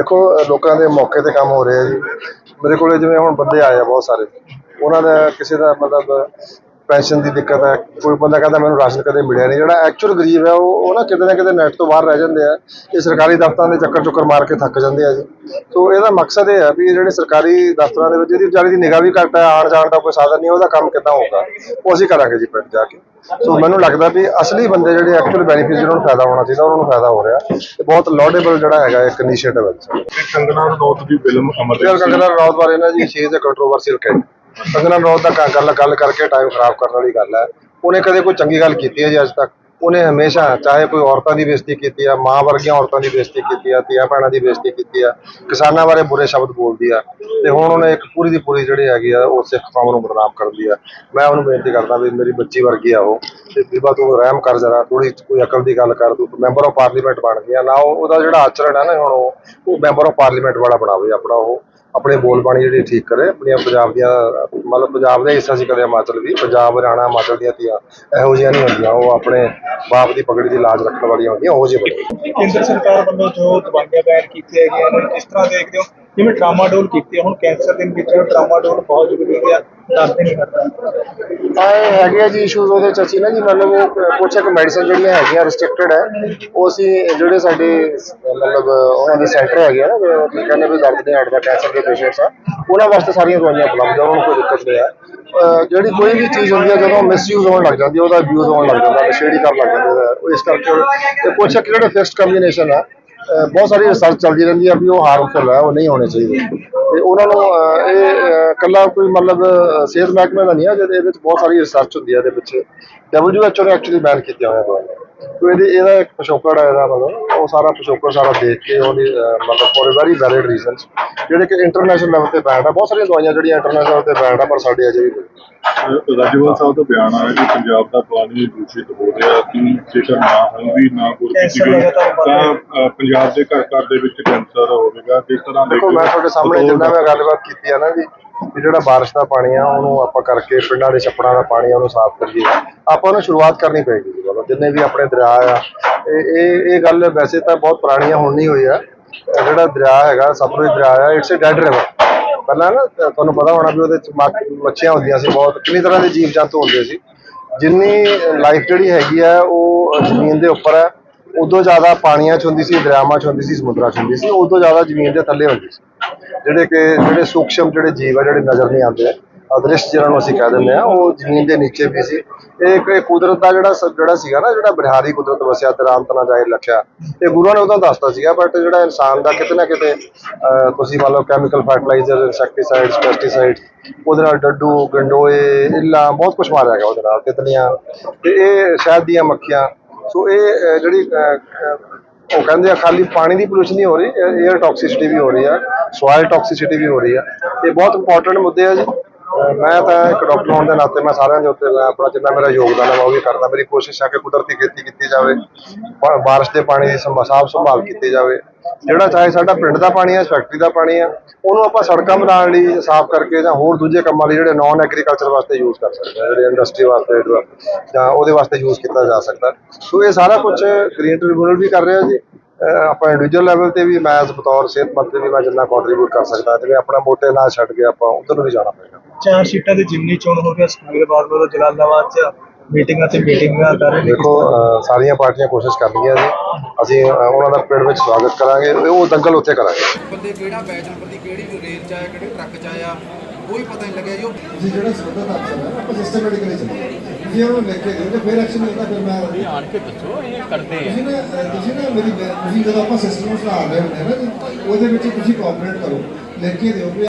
ਦੇਖੋ ਲੋਕਾਂ ਦੇ ਮੌਕੇ ਤੇ ਕੰਮ ਹੋ ਰਿਹਾ ਜੀ। ਮੇਰੇ ਕੋਲੇ ਜਿਵੇਂ ਹੁਣ ਬੰਦੇ ਆਏ ਆ ਬਹੁਤ ਸਾਰੇ। ਉਹਨਾਂ ਦਾ ਕਿਸੇ ਦਾ ਮਤਲਬ ਪੈਨਸ਼ਨ ਦੀ ਦਿੱਕਤ ਹੈ ਕੋਈ ਬੰਦਾ ਕਹਿੰਦਾ ਮੈਨੂੰ ਰਾਸ਼ਨ ਕਦੇ ਮਿਲਿਆ ਨਹੀਂ। ਜਿਹੜਾ ਐਕਚੁਅਲ ਗਰੀਬ ਹੈ ਉਹ ਉਹ ਨਾ ਕਿਤੇ ਨਾ ਕਿਤੇ ਨੈਟ ਤੋਂ ਬਾਹਰ ਰਹਿ ਜਾਂਦੇ ਆ। ਇਹ ਸਰਕਾਰੀ ਦਫ਼ਤਰਾਂ ਦੇ ਚੱਕਰ ਚੁੱਕਰ ਮਾਰ ਕੇ ਥੱਕ ਜਾਂਦੇ ਆ ਜੀ। ਸੋ ਇਹਦਾ ਮਕਸਦ ਇਹ ਹੈ ਵੀ ਜਿਹੜੇ ਸਰਕਾਰੀ ਦਫ਼ਤਰਾਂ ਦੇ ਵਿੱਚ ਜਿਹਦੀ ਵਿਚਾਰੀ ਦੀ ਨਿਗਾਹ ਵੀ ਘੱਟ ਹੈ ਆਉਣ ਜਾਣ ਦਾ ਕੋਈ ਸਾਧਨ ਨਹੀਂ ਉਹਦਾ ਕੰਮ ਕਿੱਦਾਂ ਹੋਊਗਾ? ਉਹ ਅਸੀਂ ਕਰਾਂਗੇ ਜੀ ਪਿੰਡ ਜਾ ਕੇ। ਸੋ ਮੈਨੂੰ ਲੱਗਦਾ ਵੀ ਅਸਲੀ ਬੰਦੇ ਜਿਹੜੇ ਐਕਚੁਅਲ ਜਿਹਨਾਂ ਨੂੰ ਫਾਇਦਾ ਹੋਣਾ ਚਾਹੀਦਾ ਉਹਨਾਂ ਨੂੰ ਫਾਇਦਾ ਹੋ ਰਿਹਾ। ਤੇ ਬਹੁਤ ਲਾਡੇਬਲ ਜਿਹੜਾ ਹੈਗਾ ਇੱਕ ਇਨੀਸ਼ੀਏਟਿਵ ਹੈ। ਜੀ ਕੰਗਨਾ ਰਣੌਤ ਦੀ ਫਿਲਮ ਅਮਰਜੀਤ ਕੰਗਨਾ ਰਣੌਤ ਬਾਰੇ ਨਾ ਜੀ ਸ਼ੇਅਰ ਦਾ ਕੰਟਰੋਵਰਸੀਅਲ ਕਹਿ ਕੰਗਨਾ ਰਣੌਤ ਦਾ ਕ- ਗੱਲ ਗੱਲ ਕਰਕੇ ਟਾਈਮ ਖਰਾਬ ਕਰਨ ਵਾਲੀ ਗੱਲ ਹੈ। ਉਹਨੇ ਕਦੇ ਕੋਈ ਚੰਗੀ ਗੱਲ ਕੀਤੀ ਹੈ ਜੀ ਅੱਜ ਤੱਕ? ਉਹਨੇ ਹਮੇਸ਼ਾ ਚਾਹੇ ਕੋਈ ਔਰਤਾਂ ਦੀ ਬੇਇੱਜ਼ਤੀ ਕੀਤੀ ਆ, ਮਾਂ ਵਰਗੀਆਂ ਔਰਤਾਂ ਦੀ ਬੇਇੱਜ਼ਤੀ ਕੀਤੀ ਆ, ਧੀਆਂ ਭੈਣਾਂ ਦੀ ਬੇਇੱਜ਼ਤੀ ਕੀਤੀ ਆ, ਕਿਸਾਨਾਂ ਬਾਰੇ ਬੁਰੇ ਸ਼ਬਦ ਬੋਲਦੀ ਆ। ਤੇ ਹੁਣ ਉਹਨੇ ਇੱਕ ਪੂਰੀ ਦੀ ਪੂਰੀ ਜਿਹੜੀ ਹੈਗੀ ਆ, ਉਹ ਸਿੱਖ ਕੌਮ ਨੂੰ ਬਦਨਾਮ ਕਰਦੀ ਆ। ਮੈਂ ਉਹਨੂੰ ਬੇਨਤੀ ਕਰਦਾ ਵੀ ਮੇਰੀ ਬੱਚੀ ਵਰਗੀ ਆ ਉਹ। ਤੇ ਬੀਬਾ ਤੂੰ ਰਹਿਮ ਕਰ ਜਰਾ ਥੋੜੀ ਕੋਈ ਅਕਲ ਦੀ ਗੱਲ ਕਰ, ਤੂੰ ਮੈਂਬਰ ਆਫ ਪਾਰਲੀਮੈਂਟ ਬਣ ਗਿਆ ਨਾ ਉਹ, ਉਹਦਾ ਜਿਹੜਾ ਆਚਰਣ ਹੈ ਨਾ ਹੁਣ ਉਹ ਉਹ ਮੈਂਬਰ ਆਫ ਪਾਰਲੀਮੈਂਟ ਵਾਲਾ ਬਣਾਵੇ ਆਪਣਾ ਉਹ। ਆਪਣੇ ਬੋਲ ਬਾਣੀ ਜਿਹੜੀ ਠੀਕ ਕਰੇ, ਆਪਣੀਆਂ ਪੰਜਾਬ ਦੀਆਂ, ਮਤਲਬ ਪੰਜਾਬ ਦਾ ਹਿੱਸਾ ਸੀ ਕਦੇ ਹਿਮਾਚਲ ਵੀ, ਪੰਜਾਬ, ਹਰਿਆਣਾ, ਹਿਮਾਚਲ ਦੀਆਂ ਧੀਆਂ ਇਹੋ ਜਿਹੀਆਂ ਨਹੀਂ ਹੁੰਦੀਆਂ, ਉਹ ਆਪਣੇ ਬਾਪ ਦੀ ਪਗੜੀ ਦੀ ਲਾਜ ਰੱਖਣ ਵਾਲੀਆਂ ਹੁੰਦੀਆਂ, ਉਹ ਜਿਹੇ ਬਣੇ। ਕੇਂਦਰ ਸਰਕਾਰ ਵੱਲੋਂ ਜੋ ਦਵਾਈਆਂ ਬੈਨ ਕੀਤੀਆਂ ਗਈਆਂ ਨੇ, ਕਿਸ ਤਰ੍ਹਾਂ ਦੇਖਦੇ ਹੋ? ਜਿਵੇਂ ਟਰਾਮਾਡੋਲ ਕੀਤੀ ਹੁਣ ਕੈਂਸਰ ਦੇ ਵਿੱਚ ਟਰਾਮਾਡੋਲ ਬਹੁਤ ਜ਼ਰੂਰੀ ਹੋ ਗਿਆ ਦਰਦ ਨਹੀਂ ਕਰਦਾ ਆਏ ਹੈਗੇ ਜੀ ਇਸ਼ੂਜ਼ ਉਹਦੇ ਚ ਅਸੀਂ ਨਾ ਜੀ ਮਤਲਬ ਉਹ ਇੱਕ ਮੈਡੀਸਨ ਜਿਹੜੀਆਂ ਹੈਗੀਆਂ ਰਿਸਟ੍ਰਿਕਟਡ ਹੈ ਉਹ ਅਸੀਂ ਜਿਹੜੇ ਸਾਡੇ ਮਤਲਬ ਉਹਨਾਂ ਦੇ ਸੈਂਟਰ ਹੈਗੇ ਆ ਨਾ ਜਿਹੜੇ ਕਹਿੰਦੇ ਵੀ ਦਰਦ ਦੇ ਹੱਟ ਦਾ ਕੈਂਸਰ ਦੇ ਪੇਸ਼ੈਂਟਸ ਆ, ਉਹਨਾਂ ਵਾਸਤੇ ਸਾਰੀਆਂ ਦਵਾਈਆਂ ਉਪਲਬਧ ਆ, ਉਹਨਾਂ ਨੂੰ ਕੋਈ ਦਿੱਕਤ ਨਹੀਂ ਹੈ ਜਿਹੜੀ ਕੋਈ ਵੀ ਚੀਜ਼ ਹੁੰਦੀ ਹੈ ਜਦੋਂ ਮਿਸਯੂਜ਼ ਹੋਣ ਲੱਗ ਜਾਂਦੀ ਹੈ ਉਹਦਾ ਅਬਿਊਜ਼ ਹੋਣ ਲੱਗ ਜਾਂਦਾ, ਨਸ਼ੇੜੀ ਕਰਨ ਲੱਗ ਜਾਂਦੇ ਉਹ ਇਸ ਕਰਕੇ ਤੇ ਕੁਛ ਇੱਕ ਜਿਹੜੇ ਫਿਕਸਡ ਕੰਬੀਨੇਸ਼ਨ ਆ ਬਹੁਤ ਸਾਰੀ ਰਿਸਰਚ ਚੱਲਦੀ ਰਹਿੰਦੀ ਆ ਵੀ ਉਹ ਹਾਰਮਫੁਲ ਹੈ ਉਹ ਨਹੀਂ ਹੋਣੇ ਚਾਹੀਦੇ। ਤੇ ਉਹਨਾਂ ਨੂੰ ਇਹ ਅਹ, ਇਕੱਲਾ ਕੋਈ ਮਤਲਬ ਅਹ, ਸਿਹਤ ਮਹਿਕਮੇ ਦਾ ਨਹੀਂ ਆ ਜਿਹਦੇ ਇਹਦੇ ਵਿੱਚ ਬਹੁਤ ਸਾਰੀ ਰਿਸਰਚ ਹੁੰਦੀ ਹੈ ਇਹਦੇ ਪਿੱਛੇ। WHO ਨੇ ਐਕਚੁਅਲੀ ਬੈਨ ਕੀਤੀਆਂ ਹੋਈਆਂ ਦਵਾਈਆਂ। ਕੋਈ ਇਹਦੀ ਇਹਦਾ ਇੱਕ ਪਿਛੋਕੜ ਹੈ ਇਹਦਾ ਮਤਲਬ ਉਹ ਸਾਰਾ ਪਿਛੋਕੜ ਸਾਰਾ ਦੇਖ ਕੇ ਉਹਦੀ ਅਹ, ਮਤਲਬ ਫੋਰ ਵੈਰੀ ਵੈਲਿਡ ਰੀਜ਼ਨਸ ਜਿਹੜੇ ਕਿ ਇੰਟਰਨੈਸ਼ਨਲ ਲੈਵਲ ਤੇ ਬੈਂਡ ਆ ਬਹੁਤ ਸਾਰੀਆਂ ਦਵਾਈਆਂ ਜਿਹੜੀਆਂ ਇੰਟਰਨੈਸ਼ਨਲ ਤੇ ਬੈਂਡ ਆ ਪਰ ਸਾਡੇ ਅਜੇ ਵੀ ਨਹੀਂ। ਰਾਜਵਾਲ ਸਾਹਿਬ ਦਾ ਬਿਆਨ ਆਇਆ ਕਿ ਪੰਜਾਬ ਦਾ ਪਾਣੀ ਦੂਸ਼ਿਤ ਹੋ ਰਿਹਾ ਕਿ ਜੇਕਰ ਨਾ ਵੀ ਨਾ ਕੈਂਸਰ ਗਈ। ਤਾਂ ਅ, ਪੰਜਾਬ ਦੇ ਘਰ ਘਰ ਦੇ ਵਿੱਚ ਕੈਂਸਰ ਹੋਵੇਗਾ ਕਿਸ ਤਰ੍ਹਾਂ ਦੇ ਦੇਖੋ ਮੈਂ ਤੁਹਾਡੇ ਸਾਹਮਣੇ ਜਿੰਨਾ ਮੈਂ ਗੱਲਬਾਤ ਕੀਤੀ ਆ ਨਾ ਜੀ ਵੀ ਜਿਹੜਾ ਬਾਰਿਸ਼ ਦਾ ਪਾਣੀ ਆ, ਉਹਨੂੰ ਆਪਾਂ ਕਰਕੇ ਪਿੰਡਾਂ ਦੇ ਛੱਪੜਾਂ ਦਾ ਪਾਣੀ ਆ, ਉਹਨੂੰ ਸਾਫ਼ ਕਰੀਏ। ਆਪਾਂ ਉਹਨੂੰ ਸ਼ੁਰੂਆਤ ਕਰਨੀ ਪਏਗੀ ਜੀ, ਮਤਲਬ ਜਿੰਨੇ ਵੀ ਆਪਣੇ ਦਰਿਆ ਆ। ਇਹ ਇਹ ਗੱਲ ਵੈਸੇ ਤਾਂ ਬਹੁਤ ਪੁਰਾਣੀ ਆ, ਹੁਣ ਨਹੀਂ ਹੋਈ ਆ। ਜਿਹੜਾ ਦਰਿਆ ਹੈਗਾ ਸਤਲੁਜ ਦਰਿਆ ਆ ਇਟਸ ਅ ਡੈਡ ਰਿਵਰ ਪਹਿਲਾਂ ਨਾ, ਤੁਹਾਨੂੰ ਪਤਾ ਹੋਣਾ ਵੀ ਉਹਦੇ ਚ ਮੱਛ- ਮੱਛੀਆਂ ਹੁੰਦੀਆਂ ਸੀ ਬਹੁਤ, ਕਿੰਨੀ ਤਰ੍ਹਾਂ ਦੇ ਜੀਵ ਜੰਤੂ ਹੁੰਦੇ ਸੀ। ਜਿੰਨੀ ਲਾਈਫ ਜਿਹੜੀ ਹੈਗੀ ਆ, ਉਹ ਜ਼ਮੀਨ ਦੇ ਉੱਪਰ ਹੈ ਉਦੋਂ ਜ਼ਿਆਦਾ ਪਾਣੀਆਂ 'ਚ ਹੁੰਦੀ ਸੀ, ਦਰਿਆਵਾਂ 'ਚ ਹੁੰਦੀ ਸੀ, ਸਮੁੰਦਰਾਂ 'ਚ ਹੁੰਦੀ ਸੀ, ਉਦੋਂ ਜ਼ਿਆਦਾ ਜ਼ਮੀਨ ਦੇ ਥੱਲੇ ਹੁੰਦੀ ਸੀ। ਜਿਹੜੇ ਕਿ ਜਿਹੜੇ ਸੂਖਸ਼ਮ ਜਿਹੜੇ ਜੀਵ ਆ ਜਿਹੜੇ ਨਜ਼ਰ ਨਹੀਂ ਆਉਂਦੇ। ਅਦ੍ਰਿਸ਼ ਜਿਹਨਾਂ ਨੂੰ ਅਸੀਂ ਕਹਿ ਦਿੰਦੇ ਆ ਉਹ ਜ਼ਮੀਨ ਦੇ ਨੀਚੇ ਵੀ ਸੀ। ਇਹ ਇੱਕ ਕੁਦਰਤ ਦਾ ਜਿਹੜਾ ਜਿਹੜਾ ਸੀਗਾ ਨਾ ਜਿਹੜਾ ਬਿਹਾਰੀ ਕੁਦਰਤ ਵਸਿਆ ਤੇ ਰਾਮ ਤਨਾ ਜਾਇ ਲਖਿਆ ਇਹ ਗੁਰੂਆਂ ਨੇ ਉਦੋਂ ਦੱਸਤਾ ਸੀਗਾ ਬਟ ਜਿਹੜਾ ਇਨਸਾਨ ਦਾ ਕਿਤੇ ਨਾ ਕਿਤੇ ਅਹ, ਤੁਸੀਂ ਮੰਨ ਲਓ ਕੈਮੀਕਲ ਫਰਟੀਲਾਈਜ਼ਰ ਇਨਸੈਕਟੀਸਾਈਡਸ ਪੈਸਟੀਸਾਈਡਸ ਉਹਦੇ ਨਾਲ ਡੱਡੂ ਗੰਡੋਏ ਇੱਲਾ ਬਹੁਤ ਕੁਝ ਮਾਰਿਆ ਗਿਆ ਉਹਦੇ ਨਾਲ ਤਿਤਲੀਆਂ। ਤੇ ਇਹ ਸ਼ਹਿਦ ਦੀਆਂ ਮੱਖੀਆਂ। ਸੋ ਇਹ ਜਿਹੜੀ ਅਹ, ਉਹ ਕਹਿੰਦੇ ਆ ਖਾਲੀ ਪਾਣੀ ਦੀ ਪੋਲੂਸ਼ਨ ਨਹੀਂ ਹੋ ਰਹੀ 에ਅਰ ਟੌਕਸਿਸਿਟੀ ਵੀ ਹੋ ਰਹੀ ਆ ਸੋਇਲ ਟੌਕਸਿਸਿਟੀ ਵੀ ਹੋ ਰਹੀ ਆ। ਇਹ ਬਹੁਤ ਇੰਪੋਰਟੈਂਟ ਮੁੱਦੇ ਆ ਜੀ। ਮੈਂ ਤਾਂ ਇੱਕ ਡਾਕਟਰ ਹੋਣ ਦੇ ਨਾਤੇ ਮੈਂ ਸਾਰਿਆਂ ਦੇ ਉੱਤੇ ਆਪਣਾ ਜਿੰਨਾ ਮੇਰਾ ਯੋਗਦਾਨ ਹੈ, ਮੈਂ ਉਹ ਵੀ ਕਰਦਾ। ਮੇਰੀ ਕੋਸ਼ਿਸ਼ ਹੈ ਕਿ ਕੁਦਰਤੀ ਖੇਤੀ ਕੀਤੀ ਜਾਵੇ ਬਾ- ਬਾਰਿਸ਼ ਦੇ ਪਾਣੀ ਦੀ ਸੰਭਾ- ਸਾਂਭ ਸੰਭਾਲ ਕੀਤੀ ਜਾਵੇ। ਜਿਹੜਾ ਚਾਹੇ ਸਾਡਾ ਪਿੰਡ ਦਾ ਪਾਣੀ ਹੈ ਫੈਕਟਰੀ ਦਾ ਪਾਣੀ ਹੈ, ਉਹਨੂੰ ਆਪਾਂ ਸੜਕਾਂ ਬਣਾਉਣ ਲਈ ਸਾਫ਼ ਕਰਕੇ ਜਾਂ ਹੋਰ ਦੂਜੇ ਕੰਮਾਂ ਲਈ ਜਿਹੜੇ ਨਾਨ ਐਗਰੀਕਲਚਰ ਵਾਸਤੇ ਯੂਜ਼ ਕਰ ਸਕਦੇ ਹਾਂ, ਜਿਹੜੇ ਇੰਡਸਟਰੀ ਵਾਸਤੇ ਜਾਂ ਉਹਦੇ ਵਾਸਤੇ ਯੂਜ਼ ਕੀਤਾ ਜਾ ਸਕਦਾ। ਸੋ ਇਹ ਸਾਰਾ ਕੁਝ ਗ੍ਰੀਨ ਟ੍ਰਿਬਿਊਨਲ ਵੀ ਕਰ ਰਿਹਾ ਜੀ। ਆਪਾਂ ਇੰਡੀਵਿਜੂਅਲ ਲੈਵਲ ਤੇ ਵੀ ਮੈਂ ਬਤੌਰ ਸਿਹਤ ਮੰਤਰੀ ਵੀ ਮੈਂ ਜਿੰਨਾ ਕੰਟਰੀਬਿਊਟ ਕਰ ਸਕਦਾ, ਜਿਵੇਂ ਆਪਣਾ ਮੋਟੇ ਨਾ ਛੱਡ ਕੇ ਆਪਾਂ ਉਧਰ ਨੂੰ ਵੀ ਜਾਣਾ ਪਏਗਾ। ਚਾਰ ਸੀਟਾਂ ਦੀ ਜਿਮਨੀ ਚੋਣ ਹੋ ਗਿਆ ਸੁਖਬੀਰ ਬਾਦਲ ਵੱਲੋਂ ਜਲਾਲਾਬਾਦ 'ਚ ਮੀਟਿੰਗਾਂ ਤੇ ਮੀਟਿੰਗਾਂ ਕਰ ਰਹੇ ਨੇ। ਦੇਖੋ ਅਹ ਸਾਰੀਆਂ ਪਾਰਟੀਆਂ ਕੋਸ਼ਿਸ਼ ਕਰ ਰਹੀਆਂ ਜੀ ਅਸੀਂ ਅਹ ਉਹਨਾਂ ਦਾ ਪਿੰਡ ਵਿੱਚ ਸਵਾਗਤ ਕਰਾਂਗੇ ਉਹ ਦੰਗਲ ਉੱਥੇ ਕਰਾਂਗੇ। ਬੰਦੇ ਕਿਹੜਾ ਬੈਚ ਨੰਬਰ ਦੀ ਕਿਹੜੀ ਰੇਲ ਚ ਆਇਆ ਕਿਹੜੇ ਟਰੱਕ ਚ ਆਇਆ ਕੋਈ ਪਤਾ ਨਹੀਂ ਲੱਗਿਆ ਜੀ। ਉਹ ਜਿਹੜਾ ਸੰਬੰਧਤ ਅਫਸਰ ਹੈ ਆਪਾਂ ਸਿਸਟਮੈਟਿਕਲੀ ਚੱਲੋ। ਜੇ ਉਹਨੂੰ ਲਿਖ ਕੇ ਦਿਓਗੇ ਫਿਰ ਐਕਸ਼ਨ ਹੁੰਦਾ ਫਿਰ ਮੈਂ ਆਣ ਕੇ ਦੱਸੋ ਇਹ ਕਰਦੇ ਆ। ਤੁਸੀਂ ਨਾ ਤੁਸੀਂ ਨਾ ਮੇਰੀ ਬੇ- ਤੁਸੀਂ ਜਦੋਂ ਆਪਾਂ ਸਿਸਟਮ ਨੂੰ ਸੁਧਾਰ ਰਹੇ ਹੁੰਦੇ ਆ ਨਾ ਜੀ, ਉਹਦੇ ਵਿੱਚ ਤੁਸੀਂ ਕੋਆਪਰੇਟ ਕਰੋ। ਲਿਖ ਕੇ ਦਿਓ। ਵੀ